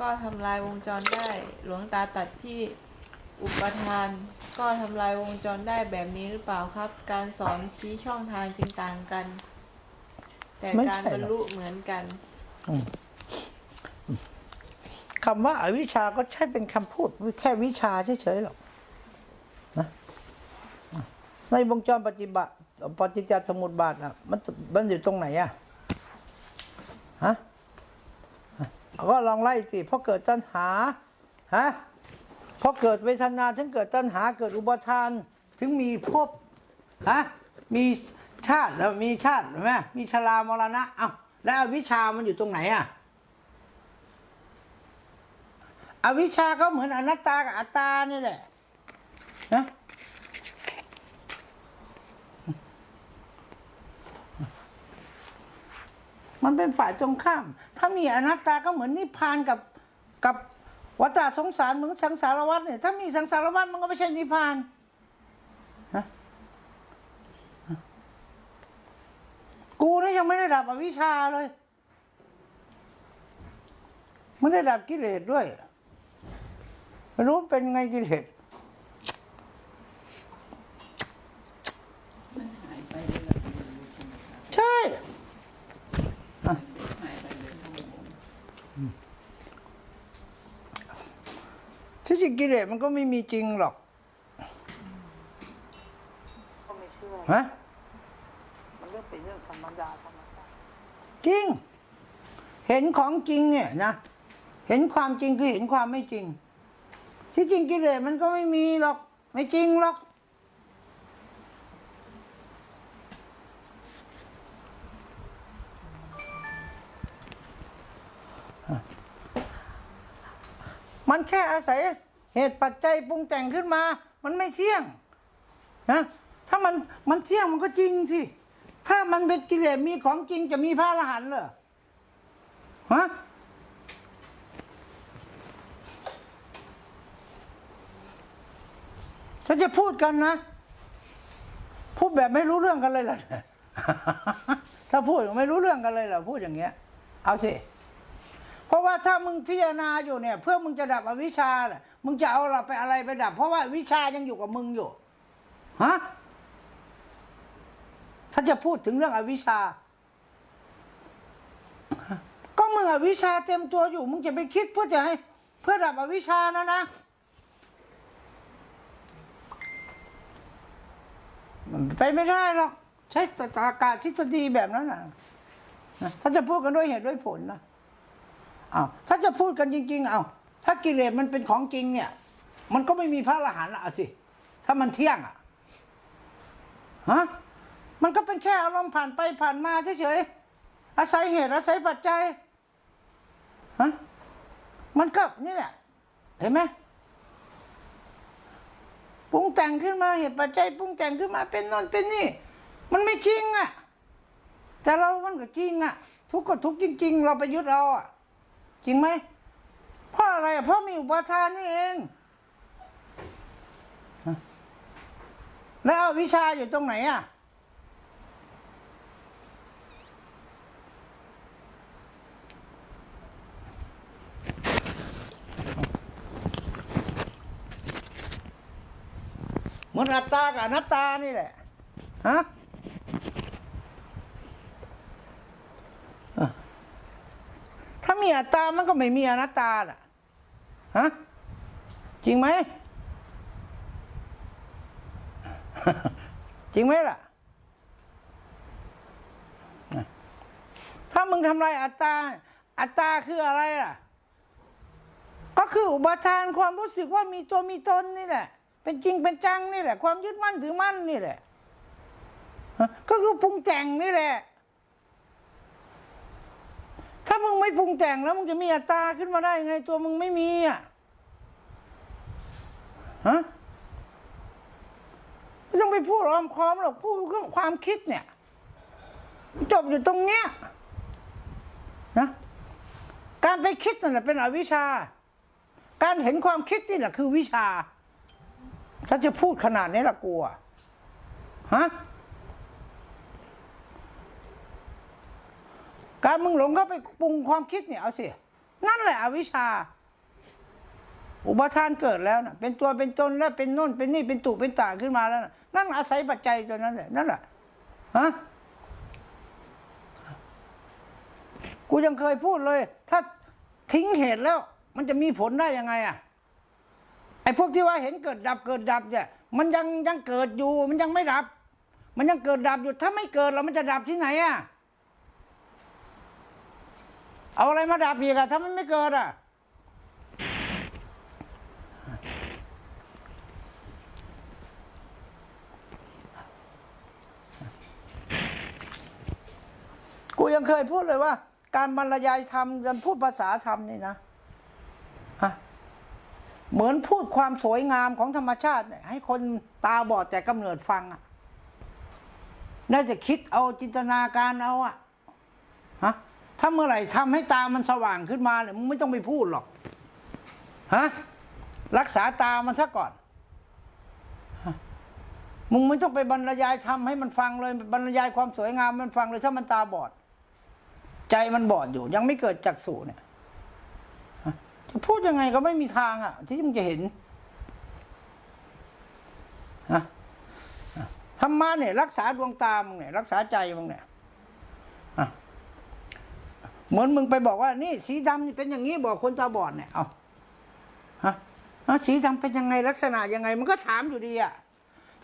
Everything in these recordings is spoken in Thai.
ก็ทำลายวงจรได้ หลวงตาตัดที่อุปทาน ก็ทำลายวงจรได้แบบนี้หรือเปล่าครับ การสอนชี้ช่องทางจึงต่างกัน แต่ไม่การใช่บรรหรอกลุเหมือนกัน คำว่าอาวิชชาก็ใช่เป็นคำพูดแค่วิชาเฉยๆหรอกนะในวงจรปฏิบัติปฏิจจสมุปบาทอะมันมันอยู่ตรงไหนอะฮะ ก็ลองไล่สิเพราะเกิดตัณหาฮะเพราะเกิดเวทนาถึงเกิดตัณหาเกิดอุปทาน ถึงมีภพฮะมีชาติแล้วมีชาติเห็นไหมมีชรามรณะเอาแล้วอวิชามันอยู่ตรงไหนอะอวิชชาก็เหมือนอนัตตากับอัตตานี่แหละนะ มันเป็นฝ่ายตรงข้าม ถ้ามีอนัตตาก็เหมือนนิพพานกับกับวัฏสงสารเหมือนสังสารวัฏเนี่ยถ้ามีสังสารวัฏมันก็ไม่ใช่นิพพานนะกูนี่ยังไม่ได้ดับอวิชชาเลยไม่ได้ดับกิเลสด้วยไม่รู้เป็นไงกิเลสใช่ ที่จริงกิเลสมันก็ไม่มีจริงหรอกฮะมันก็เป็นเรื่องธรรมดาธรรมดาจริง เห็นของจริงเนี่ยนะเห็นความจริงคือเห็นความไม่จริง ที่จริงกิเลสมันก็ไม่มีหรอก ไม่จริงหรอก มันแค่อาศัยเหตุปัจจัยปรุงแต่งขึ้นมา มันไม่เที่ยงนะถ้ามันมันเที่ยงมันก็จริงสิ ถ้ามันเป็นกิเลสมีของจริงจะมีพระอรหันต์เหรอฮะถ้าจะพูดกันนะ พูดแบบไม่รู้เรื่องกันเลยเหรอถ้าพูดไม่รู้เรื่องกันเลยเหรอพูดอย่างเงี้ย เอาสิ เพราะว่าถ้ามึงพิจารณาอยู่เนี่ย เพื่อมึงจะดับอวิชชาน่ะมึงจะเอาเราไปอะไรไปดับ เพราะว่าวิชายังอยู่กับมึงอยู่ฮะถ้าจะพูดถึงเรื่องอวิชชา ก็มึงอวิชชาเต็มตัวอยู่ มึงจะไปคิดเพื่อจะให้ เพื่อดับอวิชชานะนะมันไปไม่ได้หรอกใช้ตรรกะทฤษฎีแบบนั้นนะนะถ้าจะพูดกันด้วยเหตุด้วยผลนะ อ้าวถ้าจะพูดกันจริง ๆ เอาถ้ากิเลสมันเป็นของจริงเนี่ย มันก็ไม่มีพระอรหันต์ละสิ ถ้ามันเที่ยงอะฮะมันก็เป็นแค่อารมณ์ผ่านไปผ่านมาเฉยๆอาศัยเหตุอาศัยปัจจัยฮะมันก็นี่แหละเห็นไหมปรุงแต่งขึ้นมาเหตุปัจจัยปรุงแต่งขึ้นมาเป็นนนเป็นนี่ มันไม่จริงอะ แต่เรามันก็จริงอะ ทุกข์ก็ทุกข์จริง ๆ เราไปยึดเอาอะ จริงไหมเพราะอะไรอะเพราะมีอุปทานนี่เอง แล้ววิชาอยู่ตรงไหนอะเหมือนอัตตากับอนัตตานี่แหละฮะถ้ามี อัตตา มันก็ไม่มีอนัตตาล่ะฮะจริงไหมจริงไหมล่ะ ถ้ามึงทำลายอัตตา อัตตาคืออะไรล่ะ ก็คืออุปทานความรู้สึกว่ามีตัวมีตนนี่แหละ เป็นจริงเป็นจังนี่แหละ ความยึดมั่นถือมั่นนี่แหละ ก็คือปรุงแต่งนี่แหละ มึงไม่ปรุงแต่งแล้วมึงจะมีอัตตาขึ้นมาได้ไงตัวมึงไม่มีอะฮะไม่ต้องไปพูดอ้อมค้อมหรอกพูดเรื่องความคิดเนี่ย จบอยู่ตรงเนี้ยนะการไปคิดนั่นแหละเป็นอวิชชาการเห็นความคิดนี่แหละคือวิชาถ้าจะพูดขนาดนี้ละกลัวฮะ การมึงหลงเข้าไปปรุงความคิดเนี่ยเอาสิ นั่นแหละอวิชชา อุปทานเกิดแล้วนะเป็นตัวเป็นตนแล้วเป็นโน่นเป็นนี่เป็นตุเป็นตาขึ้นมาแล้วนะนั่นอาศัยปัจจัยตัวนั้นแหละนั่นแหละฮะกูยังเคยพูดเลย ถ้าทิ้งเหตุแล้ว มันจะมีผลได้ยังไงอะไอ้พวกที่ว่าเห็นเกิดดับเกิดดับเนี่ยมันยังยังเกิดอยู่ มันยังไม่ดับ มันยังเกิดดับอยู่ถ้าไม่เกิดแล้วมันจะดับที่ไหนอะ เอาอะไรมาดับอีกอะถ้ามันไม่เกิดอะกูยังเคยพูดเลยว่า การบรรยายธรรมการพูดภาษาธรรมนี่นะฮะเหมือนพูดความสวยงามของธรรมชาติ ให้คนตาบอดแต่กำเนิดฟังอะน่าจะคิดเอาจินตนาการเอาอะฮะ ถ้าเมื่อไหร่ทำให้ตามันสว่างขึ้นมาเนี่ยมึงไม่ต้องไปพูดหรอกฮะรักษาตามันซะก่อนมึงไม่ต้องไปบรรยายทำให้มันฟังเลยบรรยายความสวยงามมันฟังเลยถ้ามันตาบอด ใจมันบอดอยู่ ยังไม่เกิดจักษุเนี่ยจะพูดยังไงก็ไม่มีทางอะ ที่มึงจะเห็นฮะฮะธรรมะเนี่ย รักษาดวงตามึงเนี่ย รักษาใจมึงเนี่ยอะ เหมือนมึงไปบอกว่า นี่สีดำนี่เป็นอย่างนี้บอกคนตาบอดเนี่ยเอาฮะสีดำเป็นยังไงลักษณะยังไง มันก็ถามอยู่ดีอะ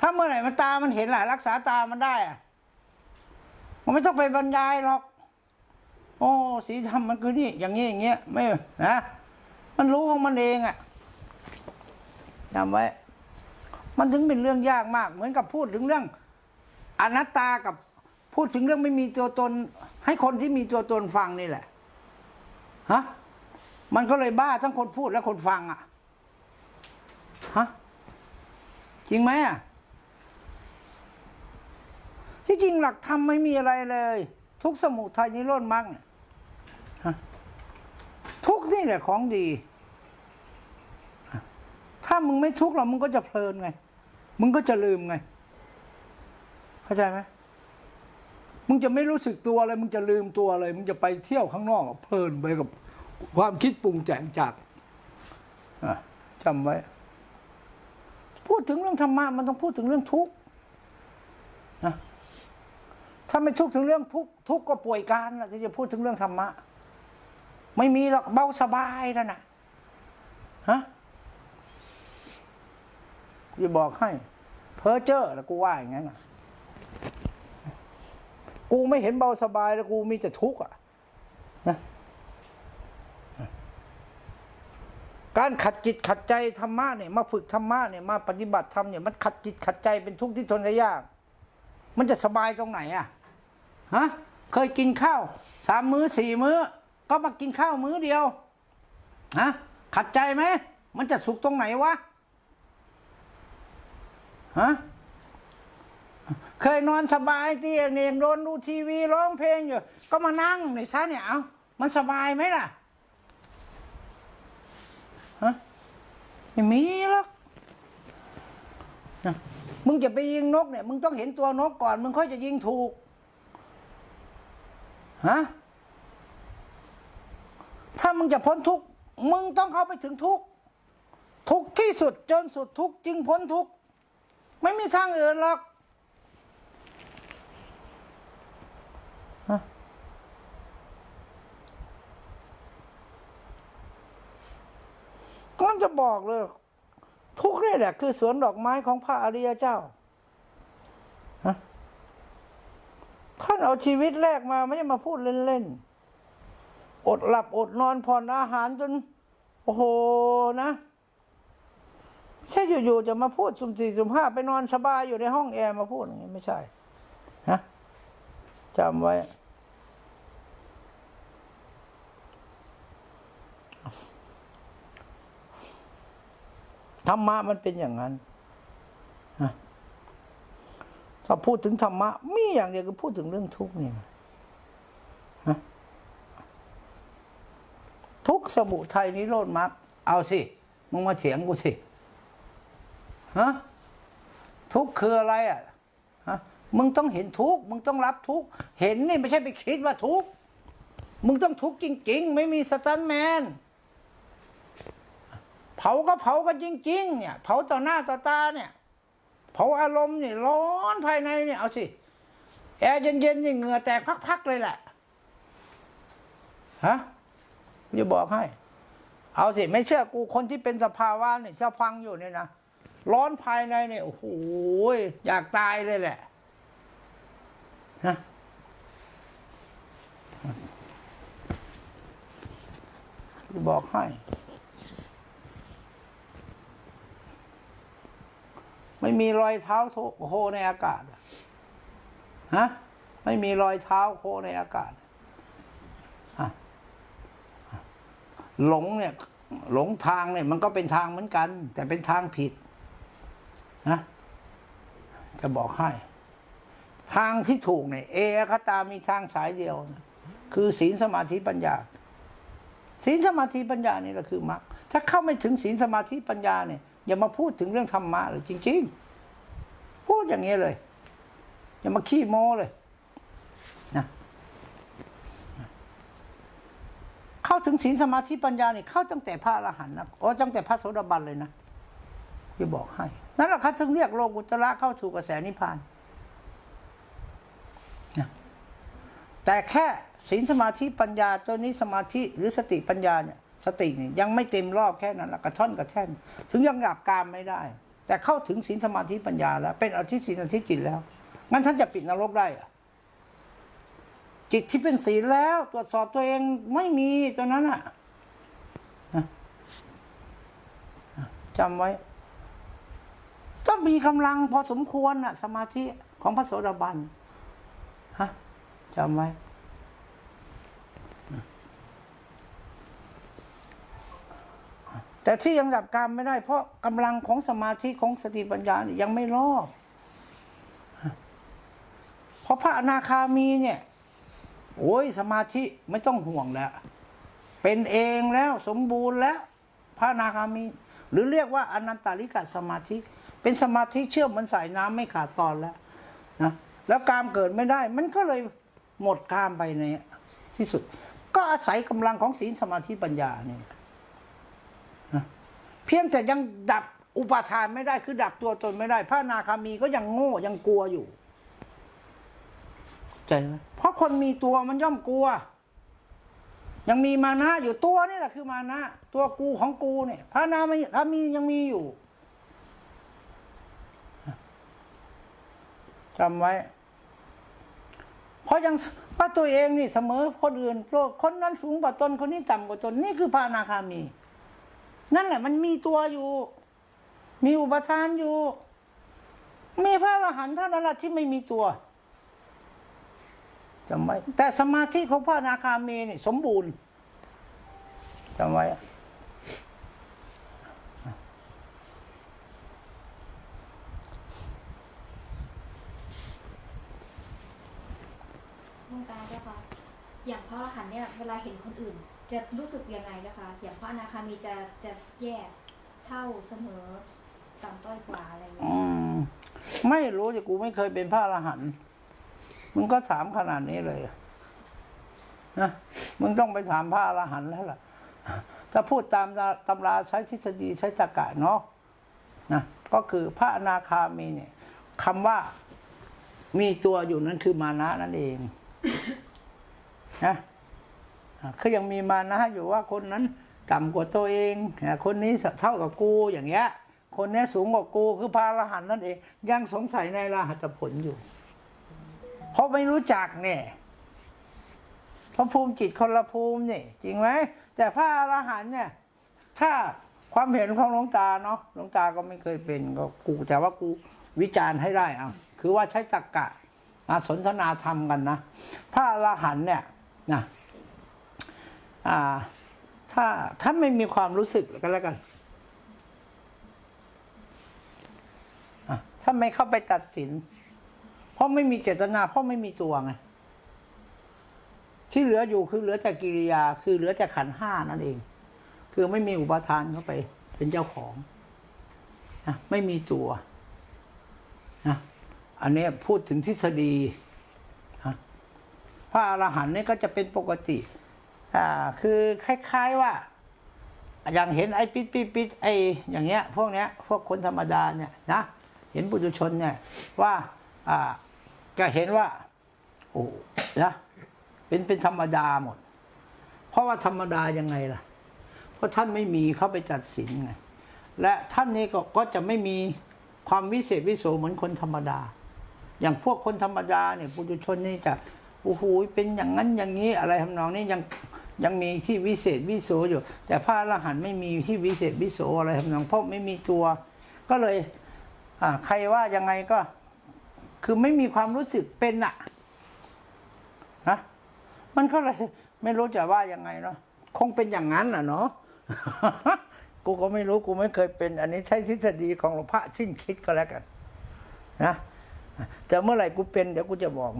ถ้าเมื่อไหร่มันตามันเห็นแหละรักษาตามันได้อะมันไม่ต้องไปบรรยายหรอก โอ้สีดำมันคือนี่ อย่างนี้อย่างเงี้ยไม่นะมันรู้ของมันเองอะจำไว้ มันถึงเป็นเรื่องยากมาก เหมือนกับพูดถึงเรื่องอนัตตากับพูดถึงเรื่องไม่มีตัวตน ให้คนที่มีตัวตนฟังนี่แหละฮะมันก็เลยบ้าทั้งคนพูดและคนฟังอะฮะจริงไหมอะที่จริงหลักธรรมไม่มีอะไรเลย ทุกสมุทัยนิโรธมรรคเนี่ยฮะทุกนี่แหละของดี ถ้ามึงไม่ทุกข์หรอกมึงก็จะเพลินไง มึงก็จะลืมไง เข้าใจไหม มึงจะไม่รู้สึกตัวเลยมึงจะลืมตัวเลย มึงจะไปเที่ยวข้างนอกเพลินไปกับความคิดปรุงแต่งจากจำไว้ พูดถึงเรื่องธรรมะมันต้องพูดถึงเรื่องทุกข์นะถ้าไม่ทุกข์ถึงเรื่องทุกข์ทุกข์ก็ป่วยการนะที่จะพูดถึงเรื่องธรรมะ ไม่มีหรอกเบาสบายแล้วนะฮะจะบอกให้ เพอเจอร์แล้วกูว่าอย่างนั้นนะ กูไม่เห็นเบาสบายแล้วกูมีแต่ทุกข์อะนะการขัดจิตขัดใจธรรมะเนี่ยมาฝึกธรรมะเนี่ยมาปฏิบัติธรรมเนี่ยมันขัดจิตขัดใจเป็นทุกข์ที่ทนได้ยาก มันจะสบายตรงไหนอะฮะเคยกินข้าวสามมื้อสี่มื้อ ก็มากินข้าวมื้อเดียวฮะขัดใจไหมมันจะสุขตรงไหนวะฮะ เคยนอนสบายที่เองโดนดูทีวีร้องเพลงอยู่ ก็มานั่งในซะเนี่ยเอามันสบายไหมล่ะฮะไม่มีหรอกมึงจะไปยิงนกเนี่ย มึงต้องเห็นตัวนกก่อน มึงค่อยจะยิงถูกฮะถ้ามึงจะพ้นทุกมึงต้องเข้าไปถึงทุกทุกที่สุดจนสุดทุกจึงพ้นทุกไม่มีทางอื่นหรอก ก็จะบอกเลย ทุกนี่แหละ คือสวนดอกไม้ของพระอริยเจ้าท่านเอาชีวิตแรกมาไม่ใช่มาพูดเล่นๆ อดหลับอดนอนผ่อนอาหารจน โอ้โหนะไม่ใช่อยู่ๆจะมาพูดสุ่มสี่สุ่มห้าไปนอนสบายอยู่ในห้องแอร์มาพูดอย่างนี้ไม่ใช่ฮะจำไว้ ธรรมะมันเป็นอย่างนั้นนะถ้าพูดถึงธรรมะมีอย่างเดียวก็พูดถึงเรื่องทุกข์นี่นะทุกข์สมุทัยนิโรธมรรคเอาสิมึงมาเถียงกูสิฮะทุกข์คืออะไรอะฮะมึงต้องเห็นทุกข์มึงต้องรับทุกข์เห็นนี่ไม่ใช่ไปคิดว่าทุกข์มึงต้องทุกข์จริง ๆ ไม่มีสตันแมน เผาก็เผากันจริง ๆ เนี่ย เผาต่อหน้าต่อตาเนี่ย เผาอารมณ์นี่ร้อนภายในเนี่ยเอาสิแอร์เย็นๆนี่เหงื่อแตกพักๆเลยแหละฮะจะบอกให้ เอาสิไม่เชื่อกูคนที่เป็นสภาวะเนี่ยจะฟังอยู่เนี่ยนะร้อนภายในเนี่ยโอ้โหอยากตายเลยแหละฮะจะบอกให้ ไม่มีรอยเท้าโโคในอากาศฮะไม่มีรอยเท้าโคในอากาศหลงเนี่ย หลงทางเนี่ยมันก็เป็นทางเหมือนกัน แต่เป็นทางผิดนะจะบอกให้ ทางที่ถูกเนี่ยเอคตามีทางสายเดียวนะคือศีลสมาธิปัญญา ศีลสมาธิปัญญานี่แหละคือมรรคถ้าเข้าไม่ถึงศีลสมาธิปัญญาเนี่ย อย่ามาพูดถึงเรื่องธรรมะเลยจริง ๆ พูดอย่างนี้เลย อย่ามาขี้โม้เลยนะเข้าถึงศีลสมาธิปัญญาเนี่ยเข้าตั้งแต่พระอรหันต์นะโอ้ตั้งแต่พระโสดาบันเลยนะจะบอกให้ นั่นแหละเขาถึงเรียกโลกุตระเข้าสู่กระแสนิพพานนะแต่แค่ศีลสมาธิปัญญาตัวนี้สมาธิหรือสติปัญญาเนี่ย สตินี่ยังไม่เต็มรอบแค่นั้นละกระท่อนกระแท่น ถึงยังหลับกามไม่ได้ แต่เข้าถึงศีลสมาธิปัญญาแล้ว เป็นอธิศีลอธิจิตแล้ว งั้นท่านจะปิดนรกได้หรอะจิตที่เป็นศีลแล้วตรวจสอบตัวเองไม่มีตัวนั้นอะจำไว้ต้องมีกำลังพอสมควรอะสมาธิของพระโสดาบันฮะจำไว้ แต่ที่ยังดับกรรมไม่ได้ เพราะกำลังของสมาธิของสติปัญญาเนี่ยยังไม่รอบเพราะพระอนาคามีเนี่ย โอ้ยสมาธิไม่ต้องห่วงแล้ว เป็นเองแล้วสมบูรณ์แล้วพระอนาคามี หรือเรียกว่าอนันตาริกะสมาธิ เป็นสมาธิเชื่อมเหมือนสายน้ำไม่ขาดตอนแล้วนะแล้วกามเกิดไม่ได้ มันก็เลยหมดกามไปในที่สุด ก็อาศัยกำลังของศีลสมาธิปัญญาเนี่ย เพียงแต่ยังดับอุปาทานไม่ได้คือดับตัวตนไม่ได้ พระอนาคามีก็ยังโง่ยังกลัวอยู่ใจไหมเพราะคนมีตัวมันย่อมกลัว ยังมีมานะอยู่ตัวนี่แหละคือมานะ ตัวกูของกูเนี่ย พระอนาคามียังมีอยู่จำไว้ เพราะยังว่าตัวเองนี่เสมอคนอื่นตัวคนนั้นสูงกว่าตนคนนี้ต่ำกว่าตนนี่คือพระอนาคามี นั่นแหละมันมีตัวอยู่ มีอุปทานอยู่ มีพระอรหันต์เท่านั้นแหละที่ไม่มีตัวจำไว้แต่สมาธิของพระนาคามีนี่สมบูรณ์จำไว้ดวงตาเจ้าคะอย่างพระอรหันต์เนี่ยเวลาเห็นคนอื่น จะรู้สึกยังไงเจ้าค่ะอย่างพระอนาคามีจะจะแยกเท่าเสมอต่ำต้อยกว่าอะไรอย่างเงี้อืยมไม่รู้แต่กูไม่เคยเป็นพระอรหันต์มึงก็ถามขนาดนี้เลยนะมึงต้องไปถามพระอรหันต์แล้วล่ะถ้าพูดตามตำราใช้ทฤษฎีใช้ตรรกะเนาะนะก็คือพระอนาคามีเนี่ยคำว่ามีตัวอยู่นั้นคือมานะนั่นเองนะ อะคือยังมีมานะอยู่ว่าคนนั้นต่ำกว่าตัวเอง คนนี้เท่ากับกูอย่างเงี้ย คนนี้สูงกว่ากูคือพระอรหันต์นั่นเองยังสงสัยในรหัตผลอยู่ เพราะไม่รู้จักเนี่ยเพราะภูมิจิตคนละภูมินี่จริงไหมแต่พระอรหันต์เนี่ยถ้าความเห็นของหลวงตาเนาะหลวงตาก็ไม่เคยเป็นก็กูแต่ว่ากูวิจารณ์ให้ได้เอาคือว่าใช้ตรรกะสนทนาธรรมกันนะพระอรหันต์เนี่ยนะ อ่า ถ้าท่านไม่มีความรู้สึกก็แล้วกันอะถ้าไม่เข้าไปตัดสิน เพราะไม่มีเจตนา เพราะไม่มีตัวไงที่เหลืออยู่คือเหลือแต่กิริยา คือเหลือแต่ขันห้านั่นเอง คือไม่มีอุปทานเข้าไป เป็นเจ้าของนะไม่มีตัวนะอันนี้พูดถึงทฤษฎีนะพระอรหันต์นี่ก็จะเป็นปกติ อ่าคือคล้ายๆว่า อย่างเห็นไอ้ปิดปิดปิดไอ้อย่างเงี้ย พวกเนี้ยพวกคนธรรมดาเนี่ยนะเห็นปุถุชนเนี่ยว่าอ่าก็เห็นว่าโอ้นะเป็นเป็นธรรมดาหมด เพราะว่าธรรมดายังไงล่ะ เพราะท่านไม่มีเข้าไปจัดสินไงและท่านนี้ก็ก็จะไม่มีความวิเศษวิโสเหมือนคนธรรมดา อย่างพวกคนธรรมดาเนี่ยปุถุชนนี่จะโอ้โหเป็นอย่างนั้นอย่างนี้อะไรทำนองนี้ยัง ยังมีที่วิเศษวิโสอยู่ แต่พระอรหันต์ไม่มีที่วิเศษวิโสอะไรทำนองเพราะไม่มีตัว ก็เลยอ่าใครว่ายังไงก็ คือไม่มีความรู้สึกเป็นอะนะมันก็เลยไม่รู้จะว่ายังไงเนาะคงเป็นอย่างนั้นอะเนาะกูก็ไม่รู้กูไม่เคยเป็น อันนี้ใช้ทฤษฎีของหลวงพระสิ้นคิดก็แล้วกันนะแต่เมื่อไหร่กูเป็นเดี๋ยวกูจะบอก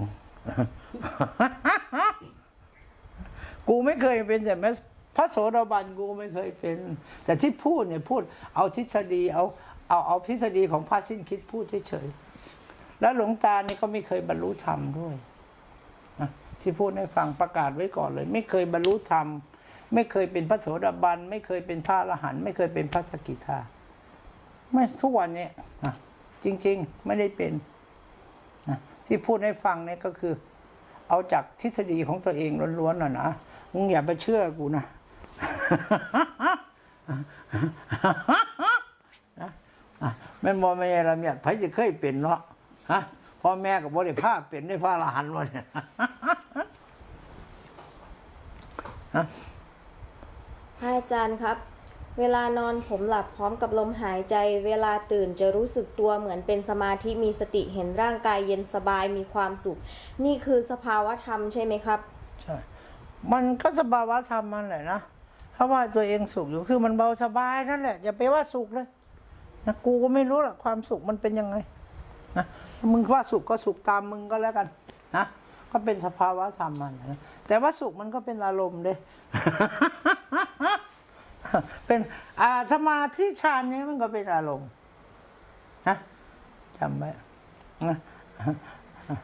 กูไม่เคยเป็นแต่แม้พระโสดาบันกูไม่เคยเป็น แต่ที่พูดเนี่ยพูดเอาทฤษฎีเอาเอาเอาทฤษฎีของพระสิ้นคิดพูดเฉยๆแล้วหลวงตานี่ก็ไม่เคยบรรลุธรรมด้วยนะที่พูดให้ฟังประกาศไว้ก่อนเลย ไม่เคยบรรลุธรรม ไม่เคยเป็นพระโสดาบัน ไม่เคยเป็นพระอรหันต์ไม่เคยเป็นพระสกิทาไม่ทุกวันนี่ยนะจริง ๆ ไม่ได้เป็นนะที่พูดให้ฟังเนี่ยก็คือ เอาจากทฤษฎีของตัวเองล้วนๆน่ะนะ มึงอย่าไปเชื่อกูนะนะอะแม่นบอไม่ใช่ละเมียดไผจะเคยเป็นเนาะฮะพ่อแม่กับบ่ได้พาเป็นได้พาละหันวะเนี่ยพระอาจารย์ครับ เวลานอนผมหลับพร้อมกับลมหายใจ เวลาตื่นจะรู้สึกตัวเหมือนเป็นสมาธิมีสติเห็นร่างกายเย็นสบายมีความสุข นี่คือสภาวะธรรมใช่ไหมครับ ใช่ มันก็สภาวะธรรมมันแหละนะถ้าะว่าตัวเองสุขอยู่คือมันเบาสบายนั่นแหละ อย่าไปว่าสุขเลยนะกูก็ไม่รู้หรอกความสุขมันเป็นยังไงนะมึงว่าสุขก็สุขตามมึงก็แล้วกันนะก็เป็นสภาวะธรรมมันนะแต่ว่าสุขมันก็เป็นอารมณ์เด้เป็นอาสมาธิฌานนี้มันก็เป็นอารมณ์นะจำไว้นะ อะ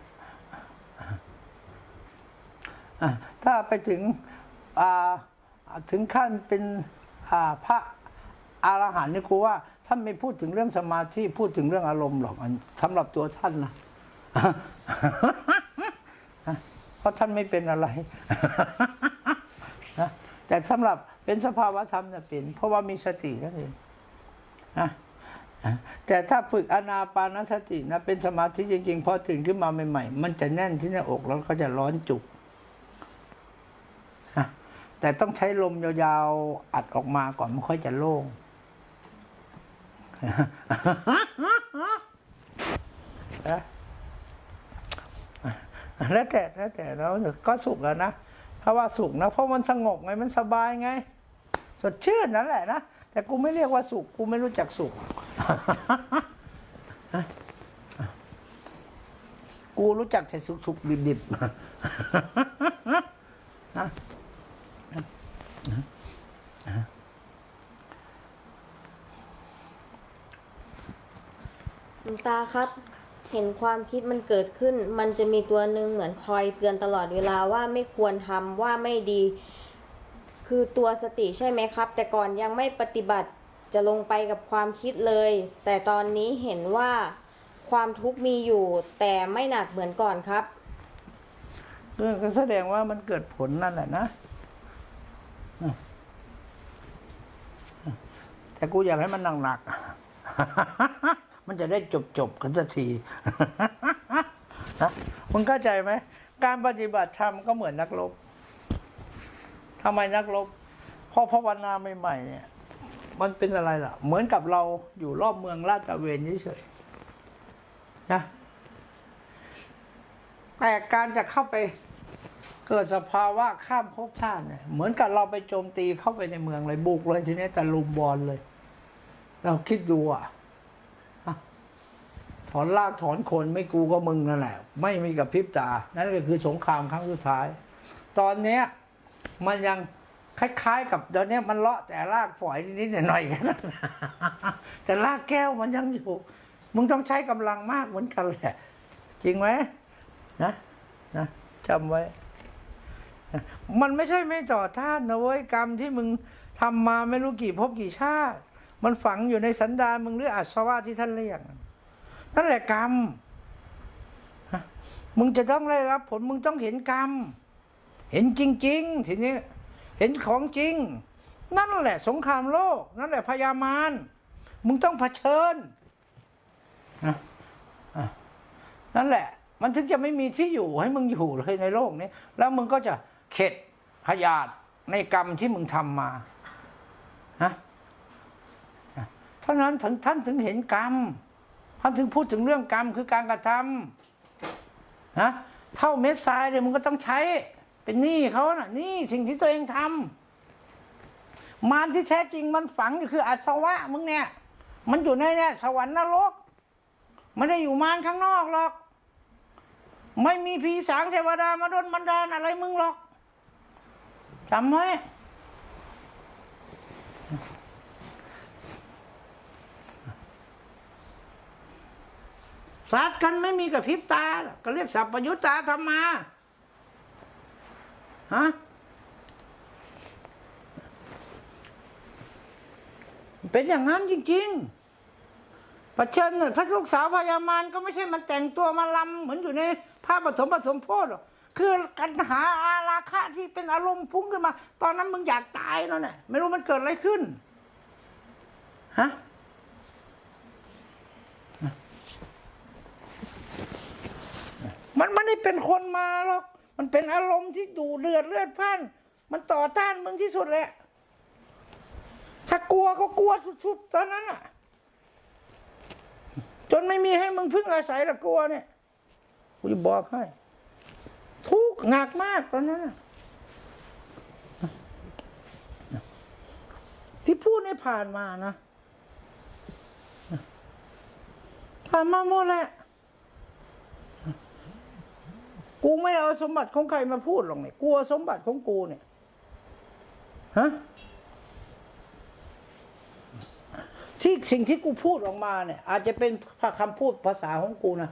ถ้าไปถึงถึงขั้นเป็นพระอรหันต์นี่ครูว่าท่านไม่พูดถึงเรื่องสมาธิพูดถึงเรื่องอารมณ์หรอกสำหรับตัวท่านนะเพราะท่านไม่เป็นอะไรนะแต่สำหรับเป็นสภาวะธรรมเนี่ยเป็นเพราะว่ามีสตินั่นเองนะแต่ถ้าฝึกอนาปานสตินะเป็นสมาธิจริงๆพอตื่นขึ้นมาใหม่ๆ มันจะแน่นที่หน้าอกแล้วก็จะร้อนจุก แต่ต้องใช้ลมยาวๆ อัดออกมาก่อนมันค่อยจะโล่ง แล้วแต่แล้วแต่เราก็สุขแล้วนะเพราว่าสุขนะ เพราะมันสงบไงมันสบายไง สดชื่นนั่นแหละนะ แต่กูไม่เรียกว่าสุข กูไม่รู้จักสุข กูรู้จักแต่สุขสุขดิบดิบๆ นะหลวงตาครับ เห็นความคิดมันเกิดขึ้น มันจะมีตัวหนึ่งเหมือนคอยเตือนตลอดเวลาว่าไม่ควรทำว่าไม่ดี คือตัวสติใช่ไหมครับ แต่ก่อนยังไม่ปฏิบัติจะลงไปกับความคิดเลย แต่ตอนนี้เห็นว่าความทุกข์มีอยู่ แต่ไม่หนักเหมือนก่อนครับก็แสดงว่ามันเกิดผลนั่นแหละนะ แต่กูอยากให้มันหนักๆ มันจะได้จบๆกันสักทีนะมึงเข้าใจไหม การปฏิบัติธรรมก็เหมือนนักรบทำไมนักรบเพราะภาวนาใหม่ๆเนี่ย มันเป็นอะไรล่ะ เหมือนกับเราอยู่รอบเมืองลาดตระเวนเฉยๆนะแต่การจะเข้าไป เกิดสภาวะข้ามภพชาติเนี่ยเหมือนกับเราไปโจมตีเข้าไปในเมืองเลยบุกเลยทีนี้ต่ลุมบอลเลย เราคิดดูอะถอนลากถอนคนไม่กูก็มึงนั่นแหละ ไม่มีกับพริบตา นั่นก็คือสงครามครั้งสุดท้าย ตอนเนี้ยมันยังคล้ายๆ กับตอนนี้มันเลาะแต่ลากฝอยนิดๆหน่อยๆแค่นั้นแต่ลากแก้วมันยังอยู่ มึงต้องใช้กำลังมากเหมือนกันแหละ จริงไหมนะนะจำไว้ มันไม่ใช่ไม่ต่อท่านนะเว้ยกรรมที่มึงทำมาไม่รู้กี่ภพกี่ชาติ มันฝังอยู่ในสันดานมึงหรืออาสวะที่ท่านเรียกนั่นแหละกรรมมึงจะต้องได้รับผลมึงต้องเห็นกรรม เห็นจริง ๆ ทีนี้ เห็นของจริง นั่นแหละสงครามโลก นั่นแหละพยามารมึงต้องเผชิญนะนั่นแหละ มันถึงจะไม่มีที่อยู่ให้มึงอยู่เลยในโลกนี้ แล้วมึงก็จะ เข็ดพยาธในกรรมที่มึงทำมาฮะเท่านั้นถึงท่านถึงเห็นกรรม ท่านถึงพูดถึงเรื่องกรรมคือการกระทำนะเท่าเม็ดทรายเนี่ยมึงก็ต้องใช้ เป็นหนี้เขาน่ะหนี้สิ่งที่ตัวเองทำมารที่แท้จริงมันฝังอยู่คืออาสวะมึงเนี่ย มันอยู่ในเนี่ยสวรรค์นรกไม่ได้อยู่มารข้างนอกหรอก ไม่มีผีสางเทวดามาดนบันดาลอะไรมึงหรอก จำไว้สัตว์กันไม่มีกับพริบตา ก็เรียกสัพพยุตตาธรรมาฮะเป็นอย่างนั้นจริงๆประเชิญเนี่ยพระลูกสาวพญามารก็ไม่ใช่มันแต่งตัวมาลำเหมือนอยู่ในภาพปฐมผสมโพธิหรอก คือกันหาอาราคะที่เป็นอารมณ์พุ่งขึ้นมา ตอนนั้นมึงอยากตายแล้วเนี่ยไม่รู้มันเกิดอะไรขึ้นฮะมันไม่ได้เป็นคนมาหรอก มันเป็นอารมณ์ที่ดูเดือดเลือดพล่านมันต่อต้านมึงที่สุดแหละถ้ากลัวก็กลัวสุดๆตอนนั้นอะ จนไม่มีให้มึงพึ่งอาศัยละกลัวเนี่ยกูจะบอกให้ หนักมากตอนนั้นที่พูดในผ่านมานะผ่านมาหมดแหละกูไม่เอาสมบัติของใครมาพูดหรอกเนี่ยกลัวสมบัติของกูเนี่ยฮะที่สิ่งที่กูพูดออกมาเนี่ย อาจจะเป็นคำพูดภาษาของกูนะ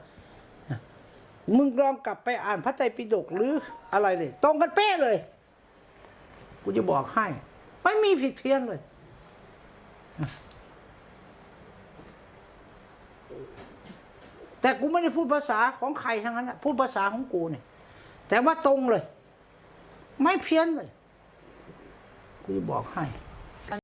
มึงลองกลับไปอ่านพระไตรปิฎกหรืออะไรเลยตรงกันเป๊ะเลย กูจะบอกให้ ไม่มีผิดเพี้ยนเลย แต่กูไม่ได้พูดภาษาของใครทั้งนั้นนะพูดภาษาของกูเนี่ย แต่ว่าตรงเลย ไม่เพี้ยนเลย กูจะบอกให้